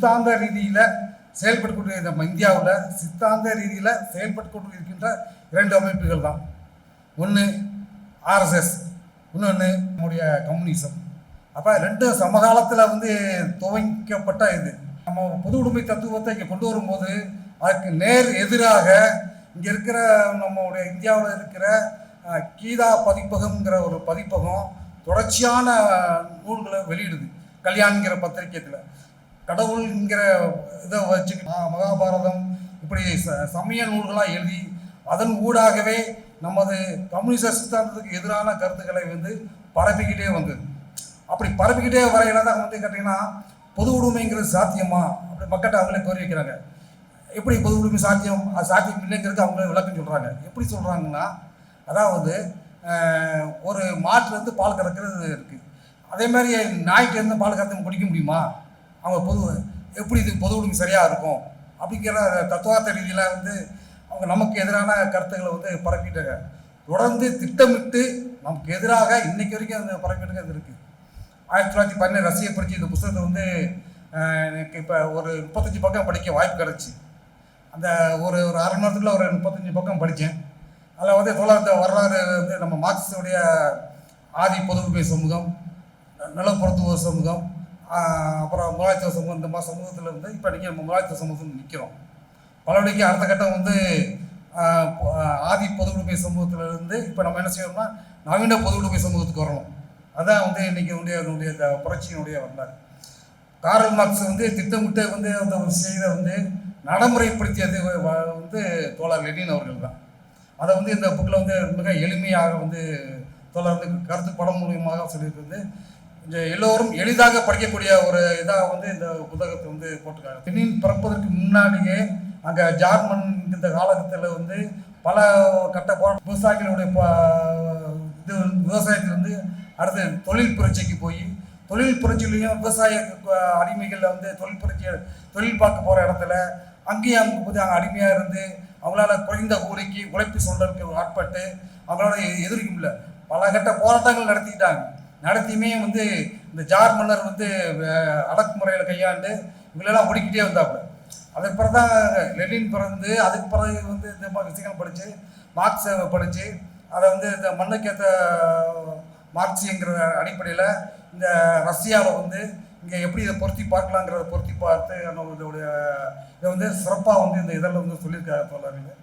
சித்தாந்த ரீதியில் செயல்பட்டு கொண்டு நம்ம இந்தியாவில் சித்தாந்த ரீதியில் செயல்பட்டு கொண்டு இருக்கின்ற இரண்டு அமைப்புகள் தான். ஒன்று ஆர்எஸ்எஸ் இன்னொன்று நம்முடைய கம்யூனிசம். அப்போ ரெண்டு சமகாலத்தில் வந்து துவங்கப்பட்ட இது. நம்ம பொது உடைமை தத்துவத்தை இங்கே கொண்டு வரும்போது அதுக்கு நேர் எதிராக இங்கே இருக்கிற நம்மளுடைய இந்தியாவில் இருக்கிற கீதா பதிப்பகம்ங்கிற ஒரு பதிப்பகம் தொடர்ச்சியான நூல்களை வெளியிடுது. கல்யாணங்கிற பத்திரிக்கையில் கடவுள்ங்கிற இதை வச்சு மகாபாரதம் இப்படி ச- சமய நூல்களாக எழுதி அதன் ஊடாகவே நமது கம்யூனிச சித்தாந்தத்துக்கு எதிரான கருத்துக்களை வந்து பரப்பிக்கிட்டே வந்தது அப்படி பரப்பிக்கிட்டே வரையில தான் வந்து கேட்டிங்கன்னா பொது உடைமைங்கிறது சாத்தியமா? அப்படி மக்கள்கிட்ட அவங்களே கோரி வைக்கிறாங்க. எப்படி பொது உடைமை சாத்தியம் அது சாத்தியம் இல்லைங்கிறது அவங்களே விளக்கம் சொல்கிறாங்க எப்படி சொல்கிறாங்கன்னா அதாவது ஒரு மாட்டுலேருந்து பால் கறக்கிறது இருக்குது அதே மாதிரி நாய்க்கிலேருந்து பால் கறந்து குடிக்க முடியுமா? அவங்க பொது எப்படி இது பொது உடைமை சரியாக இருக்கும்? அப்படிங்கிற தத்துவார்த்த ரீதியில் வந்து அவங்க நமக்கு எதிரான கருத்துக்களை வந்து பரப்பிட்டாங்க. தொடர்ந்து திட்டமிட்டு நமக்கு எதிராக இன்னைக்கு வரைக்கும் அந்த பரப்பிட்டு அது இருக்குது ஆயிரத்தி தொள்ளாயிரத்தி பதினேழு ரசிய பரிச்சு இந்த புத்தகத்தை வந்து எனக்கு இப்போ ஒரு முப்பத்தஞ்சு பக்கம் படிக்க வாய்ப்பு கிடச்சி. அந்த ஒரு ஒரு அரை மணி நேரத்தில் ஒரு முப்பத்தஞ்சு பக்கம் படித்தேன் அதில் வந்து தொழிலாளர் வரலாறு வந்து நம்ம மார்க்சிஸ்டுடைய ஆதி பொதுமை சமூகம் நிலப்புறத்துவ சமூகம் அப்புறம் முதலாளித்துவ சமூகம் இந்த மாதிரி சமூகத்தில் இருந்து இப்போ நீங்கள் நம்ம முதலாளித்துவ சமூகத்தில் நிற்கிறோம் பலவழிக்கு அடுத்த கட்டம் வந்து ஆதி பொது உடைமை சமூகத்தில் இருந்து இப்போ நம்ம என்ன செய்யணும்னா நவீன பொது உடைமை சமூகத்துக்கு வரணும். அதான் வந்து இன்னைக்கு உடைய இந்த புரட்சியினுடைய வரலாறு. காரல் மார்க்ஸ் வந்து திட்டமிட்டு வந்து அந்த ஒரு செய்தியை வந்து நடைமுறைப்படுத்தியது வந்து தோழர் லெனின் அவர்கள் தான். அதை வந்து இந்த புக்கில் வந்து மிக எளிமையாக வந்து தோழர் வந்து கருத்து படம் மூலியமாக சொல்லியிருக்கிறது. எல்லோரும் எளிதாக படிக்கக்கூடிய ஒரு இதாக வந்து இந்த புத்தகத்தை வந்து போட்டிருக்காங்க. பெண்ணின் பிறப்பதற்கு முன்னாடியே அங்கே ஜார்மன் இந்த காலகட்டத்தில் வந்து பல கட்ட போரா விவசாயிகளுடைய இது விவசாயத்தில் வந்து அடுத்து தொழில் புரட்சிக்கு போய் தொழில் புரட்சியிலையும் விவசாய அடிமைகளில் வந்து தொழில் புரட்சி தொழில் பார்க்க போகிற இடத்துல அங்கேயும் அவங்க போது அங்கே அடிமையாக இருந்து அவங்களால குறைந்த கூலிக்கு உழைப்பு சொல்றதுக்கு ஆட்பட்டு அவங்களால எ- எதிர்க்க முடியல பல கட்ட போராட்டங்கள் நடத்திக்கிட்டாங்க. நடத்தியுமே வந்து இந்த ஜார் மன்னர் வந்து அடக்குமுறையில் கையாண்டு இவங்களெல்லாம் ஒடுக்கிட்டே வந்தாப்புல. அதுக்கு பிறகு தான் லெனின் பிறந்து அதுக்கு பிறகு வந்து இந்த மாதிரி விஷயங்கள் படித்து மார்க்ஸை படித்து அதை வந்து இந்த மண்ணுக்கேற்ற மார்க்சிங்கிற அடிப்படையில் இந்த ரஷ்யாவில் வந்து இங்கே எப்படி இதை பொருத்தி பார்க்கலாங்கிறத பொருத்தி பார்த்து நம்ம இதோடைய இதை வந்து சிறப்பாக வந்து இந்த இதழில் வந்து சொல்லியிருக்காரு தோழர்கள்.